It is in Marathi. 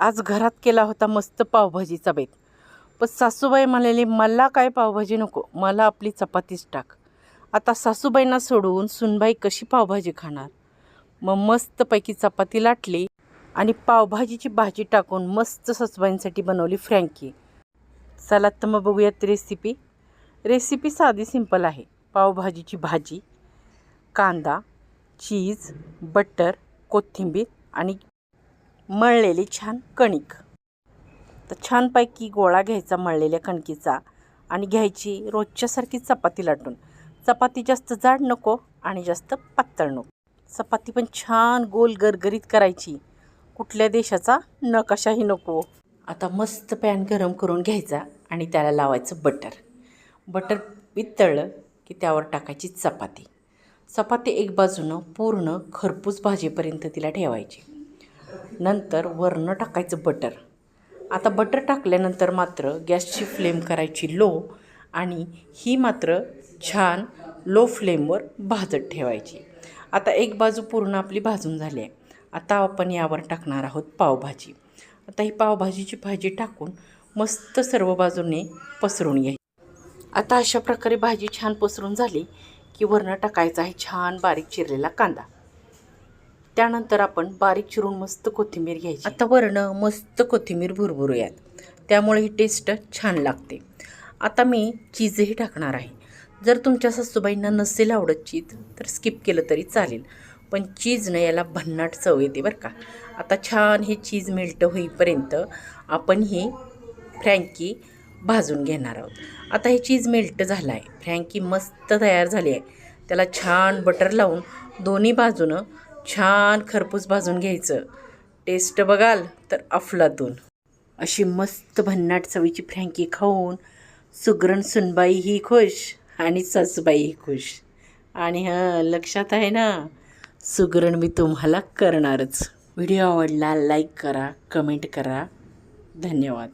आज घरात केला होता मस्त पावभाजीचा बेत. पण सासूबाई म्हणाली मला काय पावभाजी नको मला आपली चपातीच टाक. आता सासूबाईंना सोडून सुनबाई कशी पावभाजी खाणार? मग मस्तपैकी चपाती लाटली आणि पावभाजीची भाजी टाकून मस्त सासूबाईंसाठी बनवली फ्रँकी. चला तर मग बघूयात रेसिपी रेसिपी साधी सिंपल आहे. पावभाजीची भाजी कांदा चीज बटर कोथिंबीर आणि मळलेली छान कणिक. तर छानपैकी गोळा घ्यायचा मळलेल्या कणकीचा आणि घ्यायची रोजच्यासारखी चपाती लाटून. चपाती जास्त जाड नको आणि जास्त पातळ नको. चपाती पण छान गोल गरगरीत करायची. कुठल्या देशाचा नकाशाही नको. आता मस्त पॅन गरम करून घ्यायचा आणि त्याला लावायचं बटर. बटर वितळलं की त्यावर टाकायची चपाती. चपाती एक बाजूनं पूर्ण खरपूस भाजीपर्यंत तिला ठेवायची. नंतर वरनं टाकायचं बटर आता बटर टाकल्यानंतर मात्र गॅसची फ्लेम करायची लो आणि ही मात्र छान लो फ्लेमवर भाजत ठेवायची. आता एक बाजू पूर्ण आपली भाजून झाली आहे. आता आपण यावर टाकणार आहोत पावभाजी. आता ही पावभाजीची भाजी टाकून मस्त सर्व बाजूने पसरून घ्यायची. आता अशा प्रकारे भाजी छान पसरून झाली की वरनं टाकायचा आहे छान बारीक चिरलेला कांदा. त्यानंतर आपण बारीक चिरून मस्त कोथिंबीर घ्यायची. आता वरणं मस्त कोथिंबीर भुरभुरूयात. त्यामुळे ही टेस्ट छान लागते. आता मी चीजही टाकणार आहे. जर तुमच्या सासूबाईंना नसेल आवडत चीज तर स्किप केलं तरी चालेल. पण चीजनं याला भन्नाट चव येते बरं का. आता छान हे चीज मेल्ट होईपर्यंत आपण ही फ्रँकी भाजून घेणार आहोत. आता हे चीज मेल्ट झालं आहे फ्रँकी मस्त तयार झाली आहे. त्याला छान बटर लावून दोन्ही बाजूनं छान खरपूस भाजून घ्यायचं. टेस्ट बघाल तर अफलातून. अशी मस्त भन्नाट चवीची फ्रँकी खाऊन सुगरण सुनबाई ही खुश आणि सासूबाई खुश. आणि हां लक्षात आहे ना? सुगरण मी तुम्हाला करणारच. व्हिडिओ आवडला लाईक करा कमेंट करा. धन्यवाद.